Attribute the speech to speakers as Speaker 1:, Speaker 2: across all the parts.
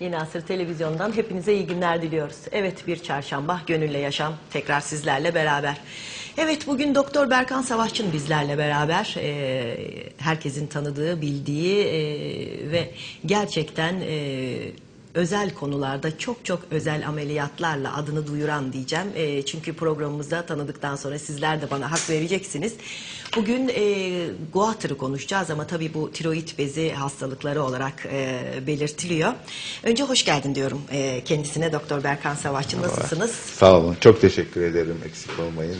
Speaker 1: Yeni Asır Televizyon'dan hepinize iyi günler diliyoruz. Evet bir çarşamba gönülle yaşam tekrar sizlerle beraber. Evet bugün Doktor Berkan Savaşçı'nın bizlerle beraber e, herkesin tanıdığı, bildiği e, ve gerçekten e, özel konularda çok çok özel ameliyatlarla adını duyuran diyeceğim. E, çünkü programımızda tanıdıktan sonra sizler de bana hak vereceksiniz. Bugün e, Goiter'ı konuşacağız ama tabii bu tiroid bezi hastalıkları olarak e, belirtiliyor. Önce hoş geldin diyorum e, kendisine Doktor Berkan Savaşçı. Nasılsınız?
Speaker 2: Sağ olun. Çok teşekkür ederim. Eksik olmayın.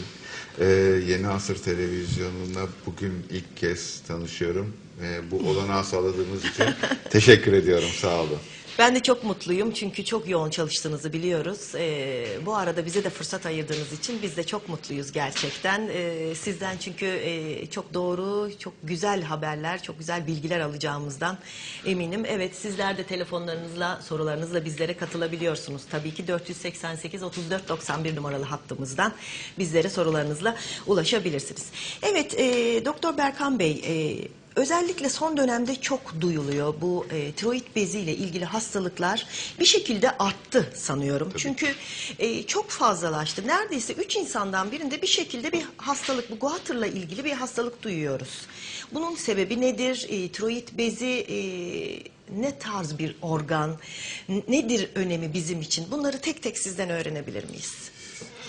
Speaker 2: Ee, Yeni Asır Televizyonu'na bugün ilk kez tanışıyorum. Ee, bu olanağı sağladığınız için teşekkür ediyorum. Sağ olun.
Speaker 1: Ben de çok mutluyum çünkü çok yoğun çalıştığınızı biliyoruz. Ee, bu arada bize de fırsat ayırdığınız için biz de çok mutluyuz gerçekten. Ee, sizden çünkü e, çok doğru, çok güzel haberler, çok güzel bilgiler alacağımızdan eminim. Evet sizler de telefonlarınızla, sorularınızla bizlere katılabiliyorsunuz. Tabii ki 488 34 91 numaralı hattımızdan bizlere sorularınızla ulaşabilirsiniz. Evet e, Doktor Berkan Bey... E, Özellikle son dönemde çok duyuluyor bu e, tiroid beziyle ilgili hastalıklar bir şekilde arttı sanıyorum. Çünkü e, çok fazlalaştı. Neredeyse 3 insandan birinde bir şekilde bir hastalık, bu Goiter'la ilgili bir hastalık duyuyoruz. Bunun sebebi nedir? E, tiroid bezi e, ne tarz bir organ? Nedir önemi bizim için? Bunları tek tek sizden öğrenebilir miyiz?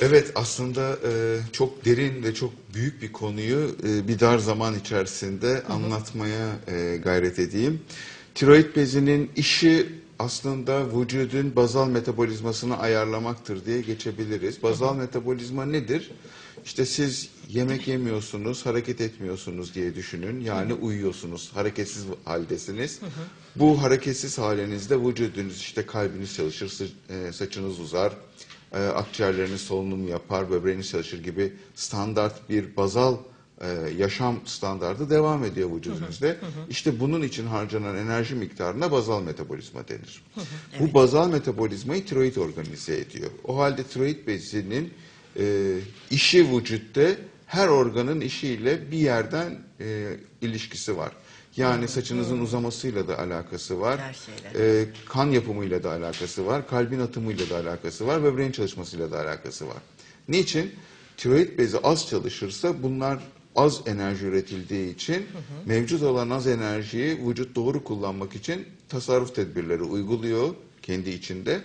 Speaker 2: Evet aslında e, çok derin ve çok büyük bir konuyu e, bir dar zaman içerisinde anlatmaya e, gayret edeyim. Tiroid bezinin işi aslında vücudun bazal metabolizmasını ayarlamaktır diye geçebiliriz. Bazal metabolizma nedir? İşte siz yemek yemiyorsunuz, hareket etmiyorsunuz diye düşünün. Yani uyuyorsunuz, hareketsiz haldesiniz. Bu hareketsiz halinizde vücudunuz işte kalbiniz çalışır, e, saçınız uzar, e, akciğerleriniz solunum yapar, böbreğiniz çalışır gibi standart bir bazal e, yaşam standardı devam ediyor vücudunuzda. İşte bunun için harcanan enerji miktarına bazal metabolizma denir. Bu bazal metabolizmayı tiroid organize ediyor. O halde tiroid bezinin e, işi vücutta her organın işiyle bir yerden e, ilişkisi var. Yani saçınızın uzamasıyla da alakası var.
Speaker 1: Her şeyle.
Speaker 2: E, kan yapımıyla da alakası var. Kalbin atımıyla da alakası var. Böbreğin çalışmasıyla da alakası var. Niçin? Tiroid bezi az çalışırsa bunlar az enerji üretildiği için mevcut olan az enerjiyi vücut doğru kullanmak için tasarruf tedbirleri uyguluyor kendi içinde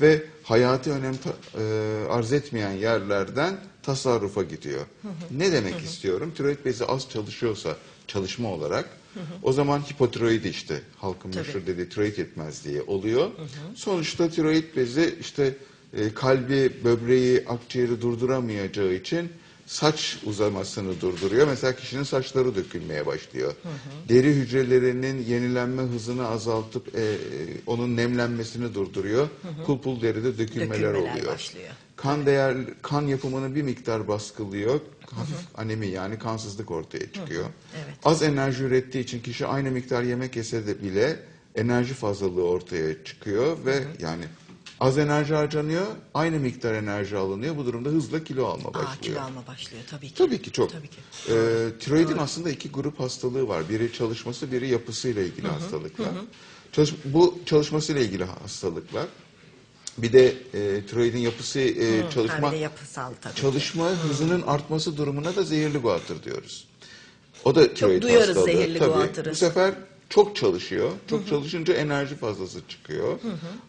Speaker 2: ve hayati önem e, arz etmeyen yerlerden tasarrufa gidiyor. Ne demek istiyorum? Tiroid bezi az çalışıyorsa çalışma olarak o zaman hipotiroid işte halkın
Speaker 1: Tabii.
Speaker 2: meşhur dediği tiroid yetmezliği oluyor. Sonuçta tiroid bezi işte e, kalbi, böbreği, akciğeri durduramayacağı için saç uzamasını durduruyor. Mesela kişinin saçları dökülmeye başlıyor. Deri hücrelerinin yenilenme hızını azaltıp e, e, onun nemlenmesini durduruyor. Pul pul deride dökülmeler,
Speaker 1: Dökülmeler
Speaker 2: oluyor.
Speaker 1: başlıyor.
Speaker 2: Kan değer kan yapımını bir miktar baskılıyor. Hafif anemi yani kansızlık ortaya çıkıyor.
Speaker 1: Evet.
Speaker 2: Az enerji ürettiği için kişi aynı miktar yemek yese de bile enerji fazlalığı ortaya çıkıyor ve yani az enerji harcanıyor, aynı miktar enerji alınıyor. Bu durumda hızla kilo alma
Speaker 1: Aa,
Speaker 2: başlıyor.
Speaker 1: kilo alma başlıyor tabii ki.
Speaker 2: Tabii ki çok.
Speaker 1: Tabii ki.
Speaker 2: Ee, tiroidin aslında iki grup hastalığı var. Biri çalışması, biri yapısıyla ilgili hastalıklar. Çalış, bu çalışmasıyla ilgili hastalıklar. Bir de e, tiroidin yapısı e,
Speaker 1: Ha,
Speaker 2: çalışma
Speaker 1: de yapısal tabii. ki.
Speaker 2: çalışma hızının artması durumuna da zehirli guatr diyoruz. O da tiroid
Speaker 1: duyuyoruz
Speaker 2: hastalığı.
Speaker 1: zehirli
Speaker 2: Tabii.
Speaker 1: guatr'ı.
Speaker 2: Bu sefer çok çalışıyor. Çok çalışınca enerji fazlası çıkıyor.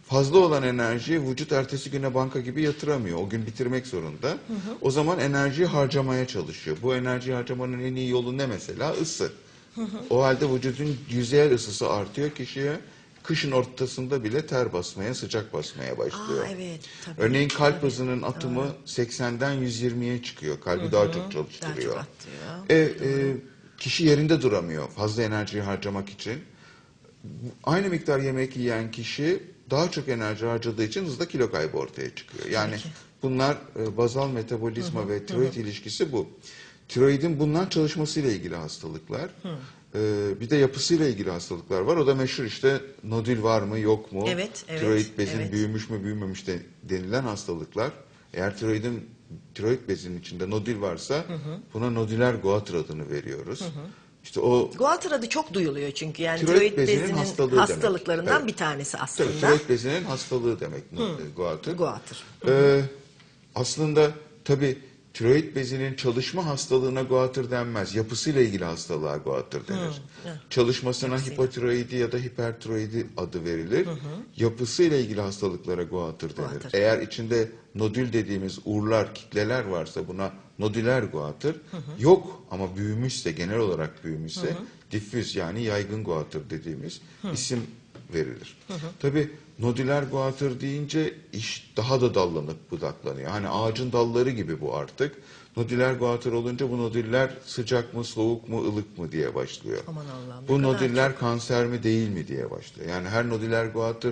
Speaker 2: Fazla olan enerjiyi vücut ertesi güne banka gibi yatıramıyor. O gün bitirmek zorunda. O zaman enerjiyi harcamaya çalışıyor. Bu enerjiyi harcamanın en iyi yolu ne mesela? Isı. O halde vücudun yüzeyel ısısı artıyor kişiye. Kışın ortasında bile ter basmaya, sıcak basmaya başlıyor.
Speaker 1: Aa, evet, tabii.
Speaker 2: Örneğin kalp
Speaker 1: Tabii.
Speaker 2: hızının atımı 80'den 120'ye çıkıyor. Kalbi daha çok çalıştırıyor.
Speaker 1: Daha çok
Speaker 2: E, e, kişi yerinde duramıyor fazla enerjiyi harcamak için. Aynı miktar yemek yiyen kişi daha çok enerji harcadığı için hızla kilo kaybı ortaya çıkıyor. Yani
Speaker 1: ki.
Speaker 2: bunlar e, bazal metabolizma ve tiroid ilişkisi bu. Tiroidin bundan çalışmasıyla ilgili hastalıklar. E, bir de yapısıyla ilgili hastalıklar var. O da meşhur işte nodül var mı yok mu?
Speaker 1: Evet, evet,
Speaker 2: Tiroid bezin
Speaker 1: evet.
Speaker 2: büyümüş mü büyümemiş de denilen hastalıklar. Eğer tiroidin tiroid bezinin içinde nodül varsa buna nodüler goatr adını veriyoruz. işte o
Speaker 1: Guatr adı çok duyuluyor çünkü yani
Speaker 2: Tiroid
Speaker 1: tiroid,
Speaker 2: bezinin
Speaker 1: bezinin
Speaker 2: hastalığı demek.
Speaker 1: hastalıklarından
Speaker 2: Evet.
Speaker 1: bir tanesi
Speaker 2: tabii,
Speaker 1: aslında.
Speaker 2: tiroid bezinin hastalığı demek e, guatr.
Speaker 1: Guatr.
Speaker 2: Ee, aslında tabii tiroid bezinin çalışma hastalığına guatr denmez. Yapısıyla ilgili hastalığa guatr denir. Çalışmasına hipotiroidi ya da hipertiroidi adı verilir. Yapısıyla ilgili hastalıklara guatr denir.
Speaker 1: Guatr.
Speaker 2: Eğer içinde nodül dediğimiz urlar, kitleler varsa buna nodüler guatr. Yok ama büyümüşse, genel olarak büyümüşse diffüz yani yaygın guatr dediğimiz isim verilir. Tabii nodüler guatr deyince iş daha da dallanıp budaklanıyor. Hani ağacın dalları gibi bu artık. Nodüler guatr olunca bu nodüller sıcak mı, soğuk mu, ılık mı diye başlıyor.
Speaker 1: Aman Allah'ım,
Speaker 2: Bu nodüller kanser mi değil mi diye başlıyor. Yani her nodüler guatr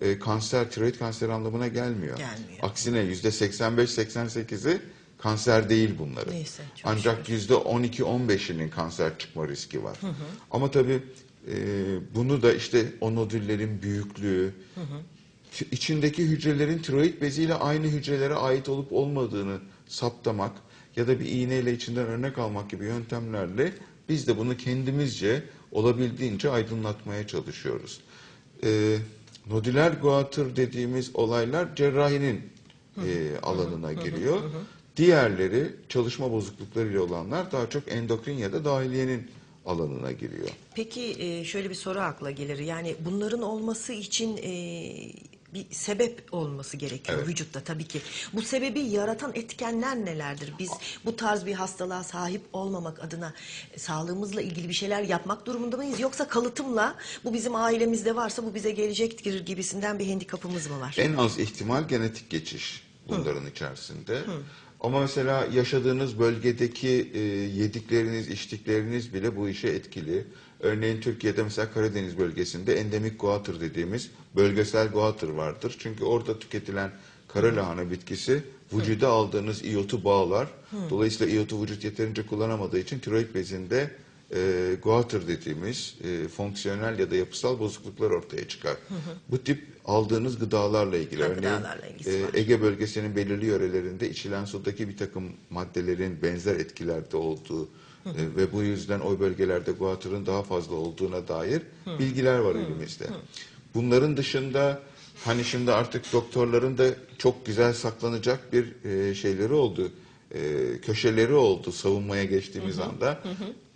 Speaker 2: e, kanser, tiroid kanseri anlamına gelmiyor.
Speaker 1: Gelmiyor.
Speaker 2: Aksine yüzde 85-88'i kanser değil bunların.
Speaker 1: Neyse, çok
Speaker 2: Ancak yüzde 12-15'inin kanser çıkma riski var. Ama tabii e, bunu da işte o nodüllerin büyüklüğü, t- içindeki hücrelerin tiroid beziyle aynı hücrelere ait olup olmadığını saptamak ya da bir iğneyle içinden örnek almak gibi yöntemlerle biz de bunu kendimizce olabildiğince aydınlatmaya çalışıyoruz. E, nodüler guatr dediğimiz olaylar cerrahinin e, alanına giriyor. Diğerleri çalışma bozukluklarıyla olanlar daha çok endokrin ya da dahiliyenin alanına giriyor.
Speaker 1: Peki e, şöyle bir soru akla gelir. Yani bunların olması için e, bir sebep olması gerekiyor
Speaker 2: Evet.
Speaker 1: vücutta tabii ki. Bu sebebi yaratan etkenler nelerdir? Biz bu tarz bir hastalığa sahip olmamak adına e, sağlığımızla ilgili bir şeyler yapmak durumunda mıyız? Yoksa kalıtımla bu bizim ailemizde varsa bu bize gelecektir gibisinden bir handikapımız mı var?
Speaker 2: En az ihtimal genetik geçiş bunların içerisinde. Ama mesela yaşadığınız bölgedeki e, yedikleriniz, içtikleriniz bile bu işe etkili. Örneğin Türkiye'de mesela Karadeniz bölgesinde endemik guatr dediğimiz bölgesel guatr vardır. Çünkü orada tüketilen kara lahana bitkisi vücuda aldığınız iyotu bağlar. Dolayısıyla iyotu vücut yeterince kullanamadığı için tiroid bezinde e, guatr dediğimiz e, fonksiyonel ya da yapısal bozukluklar ortaya çıkar. Bu tip aldığınız gıdalarla ilgili.
Speaker 1: Ha,
Speaker 2: Örneğin
Speaker 1: gıdalarla ilgisi
Speaker 2: e,
Speaker 1: var.
Speaker 2: Ege bölgesinin belirli yörelerinde içilen sudaki bir takım maddelerin benzer etkilerde olduğu e, ve bu yüzden o bölgelerde guatrın daha fazla olduğuna dair bilgiler var elimizde. Bunların dışında hani şimdi artık doktorların da çok güzel saklanacak bir e, şeyleri oldu. e, köşeleri oldu savunmaya geçtiğimiz anda.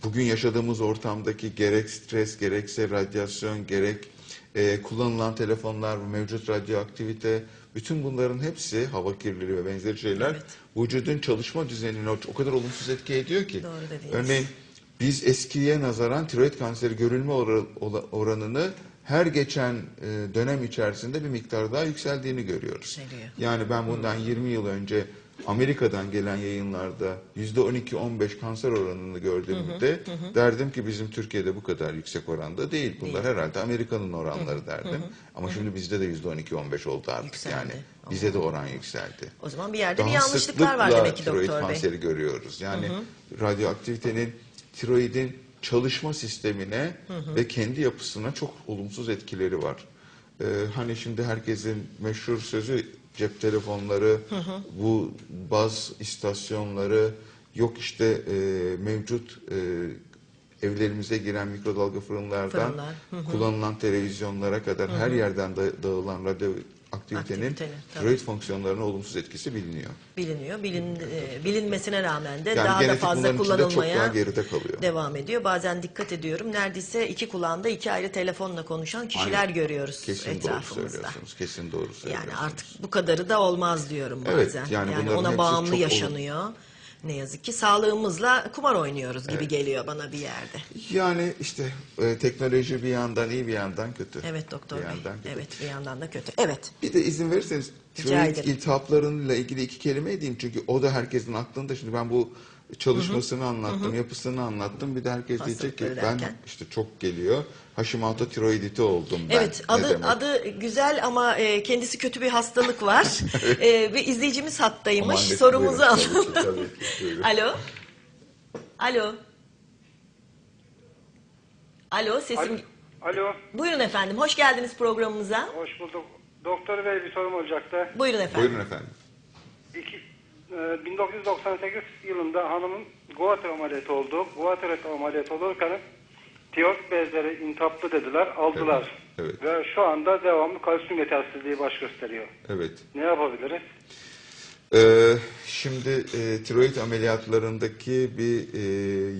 Speaker 2: Bugün yaşadığımız ortamdaki gerek stres, gerekse radyasyon, gerek e, kullanılan telefonlar, mevcut radyoaktivite, bütün bunların hepsi hava kirliliği ve benzeri şeyler
Speaker 1: Evet.
Speaker 2: vücudun çalışma düzenini o, kadar olumsuz etki ediyor ki.
Speaker 1: Doğru dediğiniz.
Speaker 2: Örneğin biz eskiye nazaran tiroid kanseri görülme oranını her geçen e, dönem içerisinde bir miktar daha yükseldiğini görüyoruz.
Speaker 1: Yükseliyor.
Speaker 2: Yani ben bundan 20 yıl önce Amerika'dan gelen yayınlarda %12-15 kanser oranını gördüğümde derdim ki bizim Türkiye'de bu kadar yüksek oranda değil. Bunlar herhalde Amerika'nın oranları derdim. Ama şimdi bizde de %12-15 oldu artık
Speaker 1: Yükseldi.
Speaker 2: yani. Bize de oran yükseldi.
Speaker 1: O zaman bir yerde bir
Speaker 2: Daha
Speaker 1: yanlışlıklar var demek ki doktor bey.
Speaker 2: kanseri görüyoruz. Yani radyoaktivitenin tiroidin çalışma sistemine ve kendi yapısına çok olumsuz etkileri var. Ee, hani şimdi herkesin meşhur sözü cep telefonları, bu baz istasyonları, yok işte e, mevcut e, evlerimize giren mikrodalga fırınlardan
Speaker 1: Fırınlar,
Speaker 2: kullanılan televizyonlara kadar her yerden da- dağılan radyoaktivitenin
Speaker 1: Aktivitenin, tabii.
Speaker 2: tiroid fonksiyonlarına olumsuz etkisi biliniyor.
Speaker 1: biliniyor. Bilin, e, bilinmesine rağmen de
Speaker 2: Yani
Speaker 1: daha da fazla
Speaker 2: içinde çok
Speaker 1: kullanılmaya
Speaker 2: daha geride kalıyor.
Speaker 1: devam ediyor. Bazen dikkat ediyorum. Neredeyse iki kulağında iki ayrı telefonla konuşan kişiler
Speaker 2: Aynen.
Speaker 1: görüyoruz
Speaker 2: Kesin doğru
Speaker 1: etrafımızda.
Speaker 2: söylüyorsunuz. Kesin doğru söylüyorsunuz.
Speaker 1: Yani artık bu kadarı da olmaz diyorum
Speaker 2: Evet,
Speaker 1: bazen.
Speaker 2: yani
Speaker 1: yani
Speaker 2: bunların
Speaker 1: ona bağımlı
Speaker 2: çok olum-
Speaker 1: yaşanıyor. Ne yazık ki sağlığımızla kumar oynuyoruz gibi geliyor bana bir yerde.
Speaker 2: Yani işte e, teknoloji bir yandan iyi bir yandan kötü.
Speaker 1: Evet doktor
Speaker 2: Bir
Speaker 1: bey.
Speaker 2: yandan kötü.
Speaker 1: Evet bir yandan da kötü. Evet.
Speaker 2: Bir de izin verirseniz
Speaker 1: Rica
Speaker 2: tiroid
Speaker 1: ederim.
Speaker 2: iltihaplarıyla ilgili iki kelime edeyim. Çünkü o da herkesin aklında. Şimdi ben bu çalışmasını anlattım, yapısını anlattım. Bir de herkes diyecek ki ben işte çok geliyor. Hashimoto tiroiditi oldum ben.
Speaker 1: Evet
Speaker 2: Ne
Speaker 1: adı
Speaker 2: demek?
Speaker 1: adı güzel ama e, kendisi kötü bir hastalık var. e, ve izleyicimiz hattaymış.
Speaker 2: Aman ne-
Speaker 1: Sorumuzu
Speaker 2: buyurun, tabii
Speaker 1: alalım.
Speaker 2: ki, tabii ki, buyurun.
Speaker 1: Alo. Alo. Alo sesim.
Speaker 3: Alo,
Speaker 1: Buyurun efendim. Hoş geldiniz programımıza.
Speaker 3: hoş bulduk. Doktor bey bir sorum olacaktı.
Speaker 1: Buyurun efendim.
Speaker 2: Buyurun efendim.
Speaker 3: İki, e, 1998 yılında hanımın guatr ameliyatı oldu. Guatr ameliyatı olurken tiyot bezleri intaplı dediler, aldılar.
Speaker 2: Evet, evet.
Speaker 3: Ve şu anda devamlı kalsiyum yetersizliği baş gösteriyor.
Speaker 2: Evet.
Speaker 3: Ne yapabiliriz?
Speaker 2: Ee, şimdi e, tiroid ameliyatlarındaki bir e,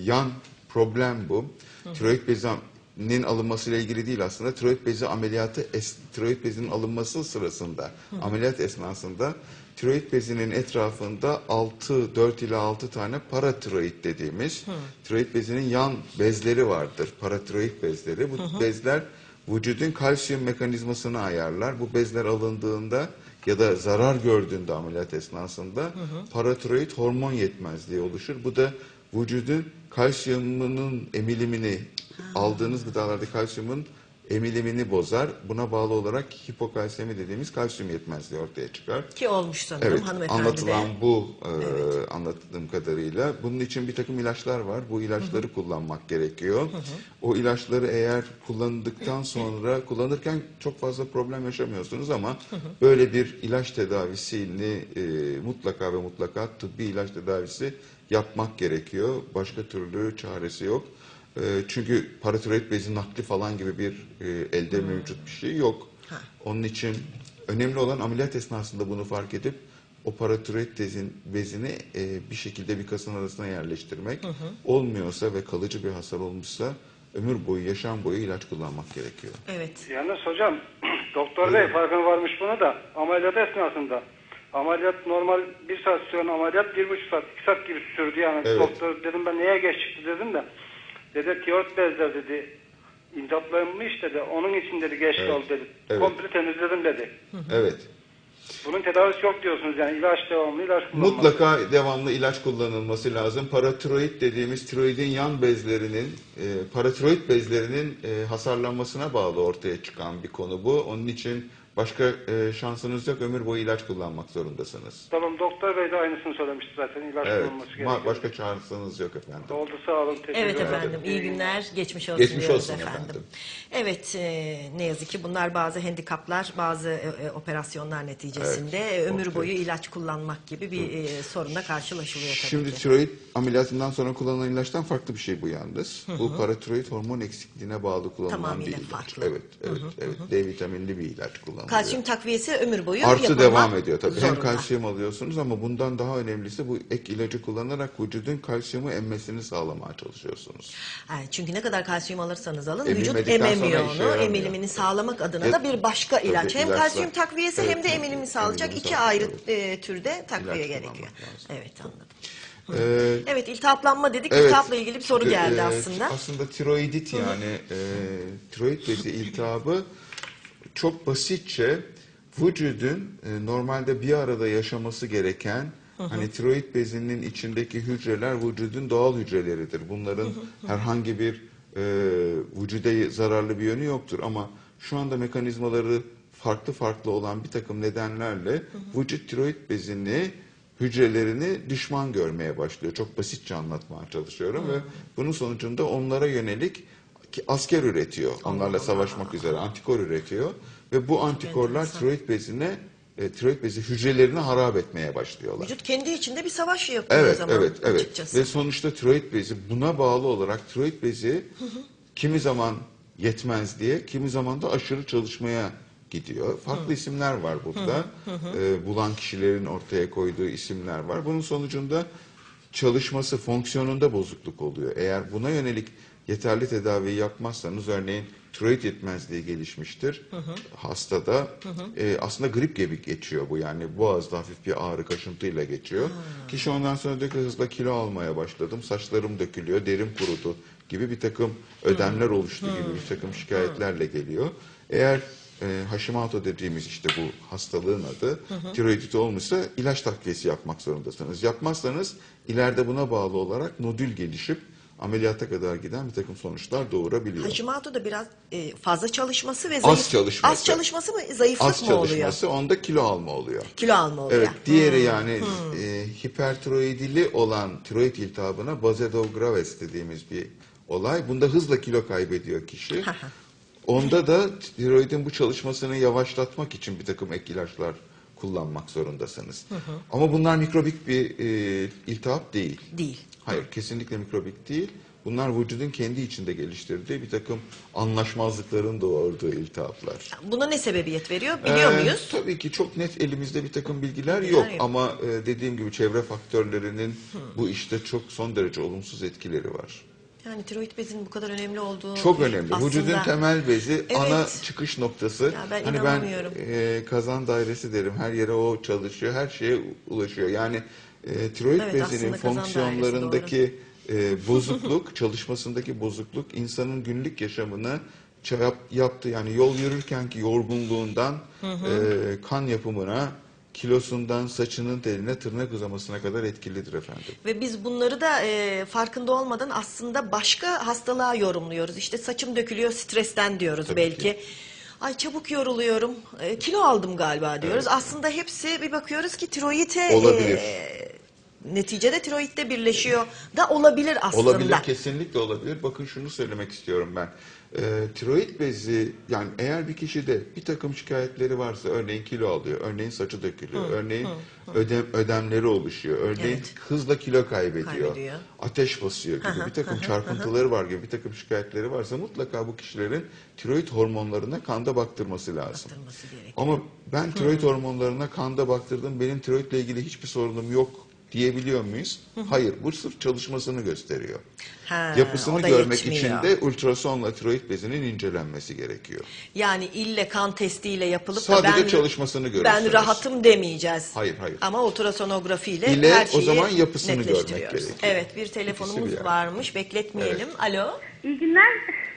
Speaker 2: yan problem bu. Tiroid bezinin alınmasıyla ilgili değil aslında. Tiroid bezi ameliyatı, es, tiroid bezinin alınması sırasında, ameliyat esnasında tiroid bezinin etrafında 6, 4 ila 6 tane paratiroid dediğimiz tiroid bezinin yan bezleri vardır. Paratiroid bezleri. Bu bezler vücudun kalsiyum mekanizmasını ayarlar. Bu bezler alındığında ya da zarar gördüğünde ameliyat esnasında paratiroid hormon yetmezliği oluşur. Bu da vücudun kalsiyumunun emilimini, aldığınız gıdalarda kalsiyumun emilimini bozar. Buna bağlı olarak hipokalsemi dediğimiz kalsiyum yetmezliği ortaya çıkar.
Speaker 1: Ki olmuş sanırım
Speaker 2: Evet,
Speaker 1: hanımefendi
Speaker 2: anlatılan
Speaker 1: de.
Speaker 2: bu e, anlattığım kadarıyla. Bunun için bir takım ilaçlar var. Bu ilaçları kullanmak gerekiyor. O ilaçları eğer kullandıktan sonra kullanırken çok fazla problem yaşamıyorsunuz ama böyle bir ilaç tedavisini e, mutlaka ve mutlaka tıbbi ilaç tedavisi yapmak gerekiyor. Başka türlü çaresi yok. E, çünkü paratiroid bezi nakli falan gibi bir e, elde mevcut bir şey yok.
Speaker 1: Ha.
Speaker 2: Onun için önemli olan ameliyat esnasında bunu fark edip o paratiroid bezin, bezini e, bir şekilde bir kasın arasına yerleştirmek. Olmuyorsa ve kalıcı bir hasar olmuşsa ömür boyu, yaşam boyu ilaç kullanmak gerekiyor.
Speaker 1: Evet.
Speaker 3: Yalnız hocam, doktor bey farkına varmış bunu da ameliyat esnasında. Ameliyat normal bir saat süren ameliyat bir buçuk saat, iki saat gibi sürdü yani.
Speaker 2: Evet.
Speaker 3: Doktor dedim ben neye geç çıktı dedim de. Dedi tiyot bezler dedi. İntaplanmış dedi. Onun için dedi geç
Speaker 2: Evet.
Speaker 3: kaldı dedi.
Speaker 2: Evet.
Speaker 3: Komple temizledim dedi.
Speaker 2: Evet.
Speaker 3: Bunun tedavisi yok diyorsunuz yani ilaç devamlı ilaç kullanmak.
Speaker 2: Mutlaka devamlı ilaç kullanılması lazım. Paratiroid dediğimiz tiroidin yan bezlerinin, e, paratiroid bezlerinin e, hasarlanmasına bağlı ortaya çıkan bir konu bu. Onun için başka e, şansınız yok. Ömür boyu ilaç kullanmak zorundasınız.
Speaker 3: Tamam doktor bey de aynısını söylemişti zaten ilaç
Speaker 2: Evet.
Speaker 3: kullanılması
Speaker 2: ma-
Speaker 3: gerekiyor.
Speaker 2: başka şansınız yok efendim.
Speaker 3: Oldu sağ olun. Teşekkür
Speaker 1: Evet
Speaker 3: ederim.
Speaker 1: efendim iyi günler geçmiş olsun
Speaker 2: Geçmiş
Speaker 1: diyoruz
Speaker 2: olsun
Speaker 1: efendim.
Speaker 2: efendim.
Speaker 1: Evet e, ne yazık ki bunlar bazı handikaplar bazı e, e, operasyonlar neticesinde
Speaker 2: Evet,
Speaker 1: ömür
Speaker 2: ortaya
Speaker 1: boyu ilaç kullanmak gibi bir e, sorunla karşılaşılıyor tabii
Speaker 2: Şimdi
Speaker 1: ki.
Speaker 2: tiroid ameliyatından sonra kullanılan ilaçtan farklı bir şey bu yalnız. Bu paratiroid hormon eksikliğine bağlı kullanılan
Speaker 1: Tamamıyla
Speaker 2: bir ilaç.
Speaker 1: farklı.
Speaker 2: Evet, evet, evet. D vitaminli bir ilaç kullanılıyor.
Speaker 1: Kalsiyum takviyesi ömür boyu
Speaker 2: Artı
Speaker 1: yapılmak
Speaker 2: devam ediyor tabii. Hem
Speaker 1: zorunda.
Speaker 2: kalsiyum alıyorsunuz ama bundan daha önemlisi bu ek ilacı kullanarak vücudun kalsiyumu emmesini sağlamaya çalışıyorsunuz.
Speaker 1: Yani çünkü ne kadar kalsiyum alırsanız alın vücut
Speaker 2: Emilmedikten
Speaker 1: ememiyor onu. Emilimini sağlamak adına
Speaker 2: Evet.
Speaker 1: da bir başka
Speaker 2: Tabii,
Speaker 1: ilaç. Hem
Speaker 2: ilaçlar.
Speaker 1: kalsiyum takviyesi
Speaker 2: Evet,
Speaker 1: hem de
Speaker 2: evet.
Speaker 1: sağlayacak
Speaker 2: Emilimi
Speaker 1: iki ayrı e, türde takviye
Speaker 2: İlaç
Speaker 1: gerekiyor. Evet anladım.
Speaker 2: Ee,
Speaker 1: Evet iltihaplanma dedik.
Speaker 2: Evet.
Speaker 1: İltihapla ilgili bir soru geldi aslında.
Speaker 2: Aslında tiroidit yani e, tiroid bezi iltihabı çok basitçe vücudun e, normalde bir arada yaşaması gereken hani tiroid bezinin içindeki hücreler vücudun doğal hücreleridir. Bunların herhangi bir e, vücuda zararlı bir yönü yoktur. Ama şu anda mekanizmaları farklı farklı olan bir takım nedenlerle vücut tiroid bezini hücrelerini düşman görmeye başlıyor. Çok basitçe anlatmaya çalışıyorum ve bunun sonucunda onlara yönelik asker üretiyor. Onlarla savaşmak üzere antikor üretiyor ve bu antikorlar tiroid bezine e, tiroid bezi hücrelerini harap etmeye başlıyorlar.
Speaker 1: Vücut kendi içinde bir savaş yapıyor o
Speaker 2: Evet,
Speaker 1: zaman
Speaker 2: evet, evet.
Speaker 1: açıkçası.
Speaker 2: Ve sonuçta tiroid bezi buna bağlı olarak tiroid bezi kimi zaman yetmez diye, kimi zaman da aşırı çalışmaya gidiyor. Farklı isimler var burada. Ee, bulan kişilerin ortaya koyduğu isimler var. Bunun sonucunda çalışması, fonksiyonunda bozukluk oluyor. Eğer buna yönelik yeterli tedavi yapmazsanız, örneğin tiroid yetmezliği gelişmiştir. Hastada. Ee, aslında grip gibi geçiyor bu. Yani boğazda hafif bir ağrı kaşıntıyla geçiyor. Kişi ondan sonra diyor ki hızla kilo almaya başladım, saçlarım dökülüyor, derim kurudu gibi bir takım ödemler oluştu gibi bir takım şikayetlerle geliyor. Eğer e, Hashimoto dediğimiz işte bu hastalığın adı tiroidit olmuşsa ilaç takviyesi yapmak zorundasınız. Yapmazsanız ileride buna bağlı olarak nodül gelişip ameliyata kadar giden bir takım sonuçlar doğurabiliyor.
Speaker 1: Hashimoto da biraz e, fazla çalışması ve zayıf.
Speaker 2: çalışması.
Speaker 1: Az çalışması mı zayıflık
Speaker 2: Az
Speaker 1: mı oluyor?
Speaker 2: çalışması onda kilo alma oluyor.
Speaker 1: Kilo alma oluyor.
Speaker 2: Evet, diğeri yani e, hipertiroidili olan tiroid iltihabına bazedow graves dediğimiz bir olay. Bunda hızla kilo kaybediyor kişi. Onda da tiroidin bu çalışmasını yavaşlatmak için bir takım ek ilaçlar kullanmak zorundasınız. Ama bunlar mikrobik bir e, iltihap değil.
Speaker 1: Değil.
Speaker 2: Hayır, kesinlikle mikrobik değil. Bunlar vücudun kendi içinde geliştirdiği bir takım anlaşmazlıkların doğurduğu iltihaplar.
Speaker 1: Buna ne sebebiyet veriyor biliyor
Speaker 2: Ee,
Speaker 1: muyuz?
Speaker 2: Tabii ki çok net elimizde bir takım bilgiler,
Speaker 1: Bilgiler
Speaker 2: yok.
Speaker 1: yok.
Speaker 2: Ama e, dediğim gibi çevre faktörlerinin bu işte çok son derece olumsuz etkileri var.
Speaker 1: Yani tiroid bezinin bu kadar önemli olduğu
Speaker 2: Çok önemli.
Speaker 1: aslında-
Speaker 2: Vücudun temel bezi
Speaker 1: Evet.
Speaker 2: ana çıkış noktası.
Speaker 1: Ya ben
Speaker 2: hani ben
Speaker 1: inanamıyorum.
Speaker 2: e, kazan dairesi derim. Her yere o çalışıyor. Her şeye ulaşıyor. Yani e, tiroid
Speaker 1: Evet,
Speaker 2: bezinin
Speaker 1: aslında kazan
Speaker 2: fonksiyonlarındaki e, bozukluk, çalışmasındaki bozukluk insanın günlük yaşamını çap, yaptı. Yani yol yürürkenki yorgunluğundan e, kan yapımına, kilosundan saçının teline, tırnak uzamasına kadar etkilidir efendim.
Speaker 1: Ve biz bunları da e, farkında olmadan aslında başka hastalığa yorumluyoruz. İşte saçım dökülüyor stresten diyoruz
Speaker 2: Tabii
Speaker 1: belki.
Speaker 2: ki.
Speaker 1: Ay çabuk yoruluyorum, e, kilo aldım galiba diyoruz. Aslında hepsi bir bakıyoruz ki tiroide
Speaker 2: Olabilir.
Speaker 1: e, neticede tiroidde birleşiyor da olabilir aslında.
Speaker 2: Olabilir, kesinlikle olabilir. Bakın şunu söylemek istiyorum ben. Ee, tiroid bezi, yani eğer bir kişide bir takım şikayetleri varsa, örneğin kilo alıyor, örneğin saçı dökülüyor, örneğin ödem, ödemleri oluşuyor, örneğin
Speaker 1: Evet.
Speaker 2: hızla kilo kaybediyor,
Speaker 1: Kaybediyor.
Speaker 2: ateş basıyor gibi bir takım çarpıntıları var gibi bir takım şikayetleri varsa mutlaka bu kişilerin tiroid hormonlarına kanda baktırması lazım.
Speaker 1: Baktırması gerekiyor.
Speaker 2: Ama ben tiroid hormonlarına kanda baktırdım, benim tiroidle ilgili hiçbir sorunum yok diyebiliyor muyuz? Hayır, bu sırf çalışmasını gösteriyor.
Speaker 1: Ha,
Speaker 2: Yapısını
Speaker 1: o da
Speaker 2: görmek
Speaker 1: yetmiyor.
Speaker 2: için de ultrasonla tiroid bezinin incelenmesi gerekiyor.
Speaker 1: Yani ille kan testiyle yapılıp da
Speaker 2: Sadece
Speaker 1: ben,
Speaker 2: çalışmasını görürsünüz.
Speaker 1: ben rahatım demeyeceğiz.
Speaker 2: Hayır, hayır.
Speaker 1: Ama ultrasonografiyle
Speaker 2: İle
Speaker 1: her
Speaker 2: o
Speaker 1: şeyi
Speaker 2: zaman yapısını görmek gerekiyor.
Speaker 1: Evet bir telefonumuz
Speaker 2: bir yani.
Speaker 1: varmış bekletmeyelim. Alo
Speaker 4: İyi günler.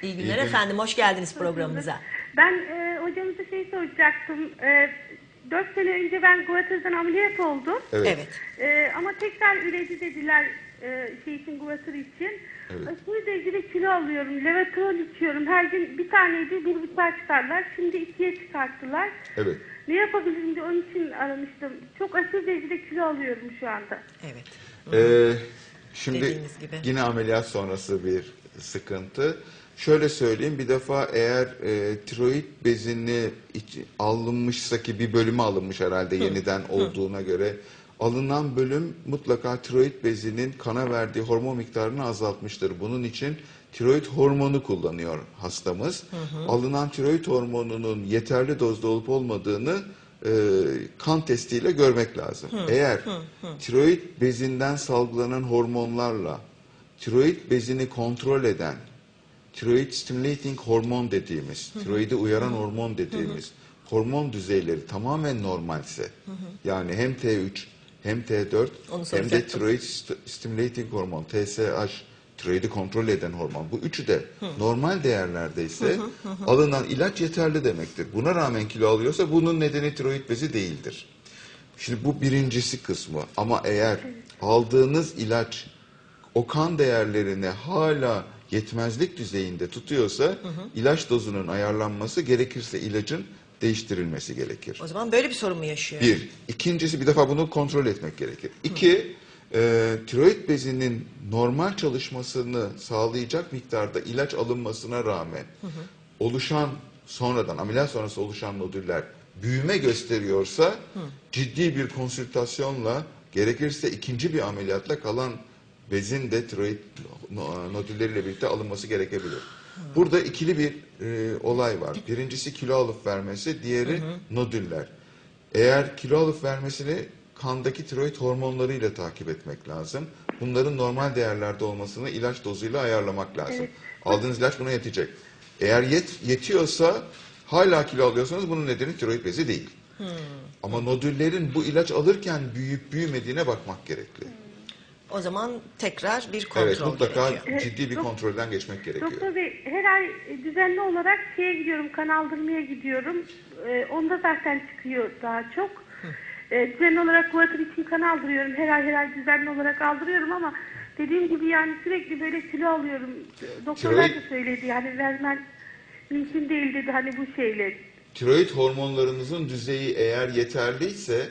Speaker 1: iyi günler
Speaker 2: günler.
Speaker 1: efendim hoş geldiniz programımıza.
Speaker 4: Ben e, hocamıza şey soracaktım. E, 4 sene önce ben guatırdan ameliyat oldum.
Speaker 2: Evet.
Speaker 1: Evet.
Speaker 4: E, ama tekrar üredi dediler e, şey için guatır için.
Speaker 2: Evet.
Speaker 4: Aşırı derecede kilo alıyorum. Levetron içiyorum. Her gün bir taneydi bir buçuğa çıkardılar. Şimdi ikiye çıkarttılar.
Speaker 2: Evet.
Speaker 4: Ne yapabilirim diye onun için aramıştım. Çok aşırı derecede kilo alıyorum şu anda.
Speaker 1: Evet.
Speaker 2: Ee, şimdi yine ameliyat sonrası bir sıkıntı. Şöyle söyleyeyim bir defa eğer e, tiroid bezini iç- alınmışsa ki bir bölümü alınmış herhalde yeniden olduğuna göre alınan bölüm mutlaka tiroid bezinin kana verdiği hormon miktarını azaltmıştır. Bunun için tiroid hormonu kullanıyor hastamız. Alınan tiroid hormonunun yeterli dozda olup olmadığını e, kan testiyle görmek lazım. Eğer tiroid bezinden salgılanan hormonlarla tiroid bezini kontrol eden tiroid stimulating hormon dediğimiz, tiroidi uyaran hormon dediğimiz hormon düzeyleri tamamen normalse, yani hem T3 hem T4
Speaker 1: Onu
Speaker 2: hem de
Speaker 1: soracaktım.
Speaker 2: tiroid st- stimulating hormon, TSH, tiroidi kontrol eden hormon. Bu üçü de normal değerlerdeyse alınan ilaç yeterli demektir. Buna rağmen kilo alıyorsa bunun nedeni tiroid bezi değildir. Şimdi bu birincisi kısmı ama eğer aldığınız ilaç o kan değerlerini hala yetmezlik düzeyinde tutuyorsa ilaç dozunun ayarlanması gerekirse ilacın değiştirilmesi gerekir.
Speaker 1: O zaman böyle bir sorun mu yaşıyor?
Speaker 2: Bir. İkincisi bir defa bunu kontrol etmek gerekir. İki, e, tiroid bezinin normal çalışmasını sağlayacak miktarda ilaç alınmasına rağmen oluşan sonradan ameliyat sonrası oluşan nodüller büyüme gösteriyorsa ciddi bir konsültasyonla gerekirse ikinci bir ameliyatla kalan bezin de tiroid no- nodülleriyle birlikte alınması gerekebilir. Burada ikili bir e, olay var. Birincisi kilo alıp vermesi, diğeri nodüller. Eğer kilo alıp vermesini kandaki tiroid hormonlarıyla takip etmek lazım. Bunların normal değerlerde olmasını ilaç dozuyla ayarlamak lazım. Aldığınız ilaç buna yetecek. Eğer yet, yetiyorsa hala kilo alıyorsanız bunun nedeni tiroid bezi değil. Ama nodüllerin bu ilaç alırken büyüyüp büyümediğine bakmak gerekli.
Speaker 1: O zaman tekrar bir kontrol
Speaker 2: evet mutlaka
Speaker 1: gerekiyor.
Speaker 2: ciddi bir kontrolden geçmek gerekiyor.
Speaker 4: Doktor Bey her ay düzenli olarak şeye gidiyorum kan aldırmaya gidiyorum. E, onda zaten çıkıyor daha çok. E, düzenli olarak guatr için kan aldırıyorum. Her ay her ay düzenli olarak aldırıyorum ama dediğim gibi yani sürekli böyle kilo alıyorum. Doktorlar
Speaker 2: Tiroid-
Speaker 4: da söyledi yani vermen mümkün değil dedi hani bu şeyle.
Speaker 2: Tiroid hormonlarınızın düzeyi eğer yeterliyse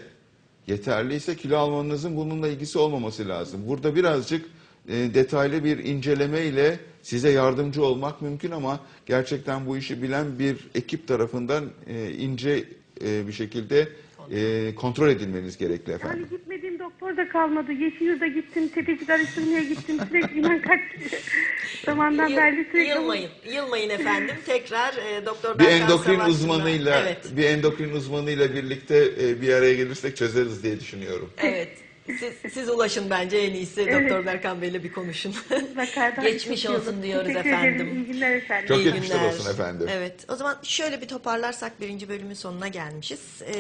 Speaker 2: yeterliyse kilo almanızın bununla ilgisi olmaması lazım. Burada birazcık e, detaylı bir inceleme ile size yardımcı olmak mümkün ama gerçekten bu işi bilen bir ekip tarafından e, ince e, bir şekilde e, kontrol edilmeniz gerekli efendim.
Speaker 4: Yani gitmediğim doktor da kalmadı. Yeşilyurt'a gittim, tepecik araştırmaya gittim. Sürekli inan kaç zamandan beri sürekli...
Speaker 1: yılmayın, yılmayın efendim. Tekrar e, Doktor
Speaker 2: Bir
Speaker 1: Berkan
Speaker 2: endokrin uzmanıyla
Speaker 1: Evet.
Speaker 2: bir endokrin uzmanıyla birlikte e, bir araya gelirsek çözeriz diye düşünüyorum.
Speaker 1: Evet. Siz, siz ulaşın bence en iyisi.
Speaker 4: Evet.
Speaker 1: Doktor Berkan Bey'le bir konuşun.
Speaker 4: Daha
Speaker 1: Geçmiş olsun
Speaker 4: olur.
Speaker 1: diyoruz
Speaker 4: Teşekkür
Speaker 1: efendim.
Speaker 4: ederim. İyi günler efendim.
Speaker 2: Çok
Speaker 1: İyi
Speaker 2: geçmişler
Speaker 1: günler.
Speaker 2: olsun efendim.
Speaker 1: Evet. O zaman şöyle bir toparlarsak birinci bölümün sonuna gelmişiz. Ee,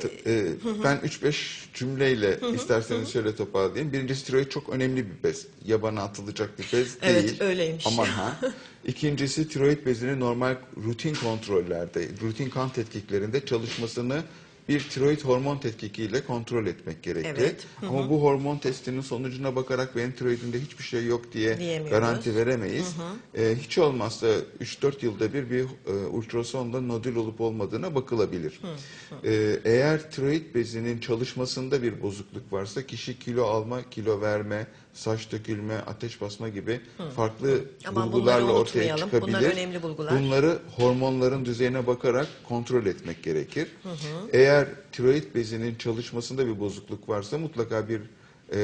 Speaker 2: T- e, ben 3-5 cümleyle isterseniz şöyle toparlayayım. Birincisi tiroid çok önemli bir bez. Yabana atılacak bir bez
Speaker 1: Evet,
Speaker 2: değil.
Speaker 1: öyleymiş.
Speaker 2: Aman ha. İkincisi tiroid bezinin normal rutin kontrollerde, rutin kan tetkiklerinde çalışmasını bir tiroid hormon tetkikiyle kontrol etmek gerekli.
Speaker 1: Evet.
Speaker 2: Ama bu hormon testinin sonucuna bakarak benim tiroidimde hiçbir şey yok diye garanti veremeyiz. Ee, hiç olmazsa 3-4 yılda bir bir e, ultrasonda nodül olup olmadığına bakılabilir. Ee, eğer tiroid bezinin çalışmasında bir bozukluk varsa kişi kilo alma, kilo verme, saç dökülme, ateş basma gibi farklı
Speaker 1: Aman bunları
Speaker 2: bulgularla ortaya çıkabilir.
Speaker 1: Bunlar önemli bulgular.
Speaker 2: Bunları hormonların düzeyine bakarak kontrol etmek gerekir. Eğer tiroid bezinin çalışmasında bir bozukluk varsa mutlaka bir e,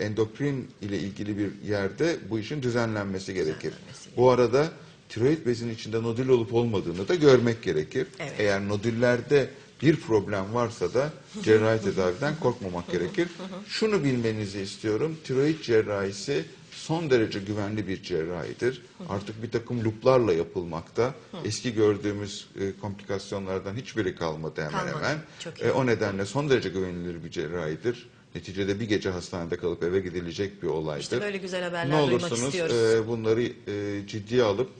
Speaker 2: endokrin ile ilgili bir yerde bu işin düzenlenmesi gerekir. Bu arada tiroid bezinin içinde nodül olup olmadığını da görmek gerekir.
Speaker 1: Evet.
Speaker 2: Eğer nodüllerde bir problem varsa da cerrahi tedaviden korkmamak gerekir. Şunu bilmenizi istiyorum. Tiroid cerrahisi son derece güvenli bir cerrahidir. Artık bir takım luplarla yapılmakta. Eski gördüğümüz e, komplikasyonlardan hiçbiri kalmadı hemen
Speaker 1: Kalmadı.
Speaker 2: hemen.
Speaker 1: Çok iyi.
Speaker 2: E, o nedenle son derece güvenilir bir cerrahidir. Neticede bir gece hastanede kalıp eve gidilecek bir olaydır.
Speaker 1: İşte böyle güzel haberler
Speaker 2: ne
Speaker 1: duymak
Speaker 2: olursunuz
Speaker 1: istiyoruz.
Speaker 2: e, bunları e, ciddiye alıp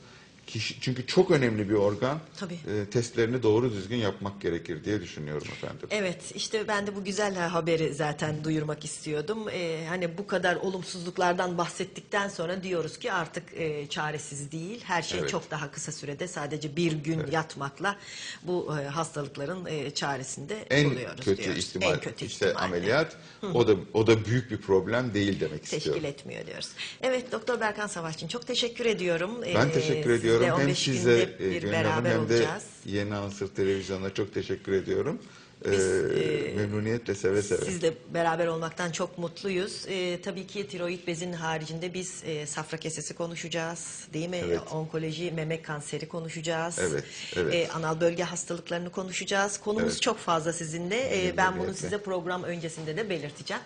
Speaker 2: kişi çünkü çok önemli bir organ.
Speaker 1: Tabii.
Speaker 2: E, testlerini doğru düzgün yapmak gerekir diye düşünüyorum efendim.
Speaker 1: Evet işte ben de bu güzel haberi zaten duyurmak istiyordum. Ee, hani bu kadar olumsuzluklardan bahsettikten sonra diyoruz ki artık e, çaresiz değil. Her şey
Speaker 2: Evet.
Speaker 1: çok daha kısa sürede sadece bir gün yatmakla bu e, hastalıkların e, çaresinde
Speaker 2: En
Speaker 1: buluyoruz
Speaker 2: kötü
Speaker 1: diyoruz.
Speaker 2: ihtimal
Speaker 1: En kötü
Speaker 2: işte
Speaker 1: ihtimalle.
Speaker 2: ameliyat. O da o da büyük bir problem değil demek
Speaker 1: Teşkil
Speaker 2: istiyorum.
Speaker 1: etmiyor diyoruz. Evet Doktor Berkan Savaşçın çok teşekkür ediyorum.
Speaker 2: Ben
Speaker 1: Ee,
Speaker 2: teşekkür
Speaker 1: sizle
Speaker 2: ediyorum. Hem
Speaker 1: 15
Speaker 2: size e, Gönül Hanım, hem de
Speaker 1: olacağız.
Speaker 2: Yeni Ansır Televizyonu'na çok teşekkür ediyorum.
Speaker 1: Biz,
Speaker 2: Ee,
Speaker 1: e,
Speaker 2: memnuniyetle seve seve.
Speaker 1: Sizle beraber olmaktan çok mutluyuz. Ee, tabii ki tiroid bezinin haricinde biz e, safra kesesi konuşacağız, değil mi?
Speaker 2: Evet.
Speaker 1: Onkoloji, meme kanseri konuşacağız.
Speaker 2: Evet, evet.
Speaker 1: Ee, anal bölge hastalıklarını konuşacağız. Konumuz
Speaker 2: Evet.
Speaker 1: çok fazla sizinle. Ee, ben bunu size program öncesinde de belirteceğim.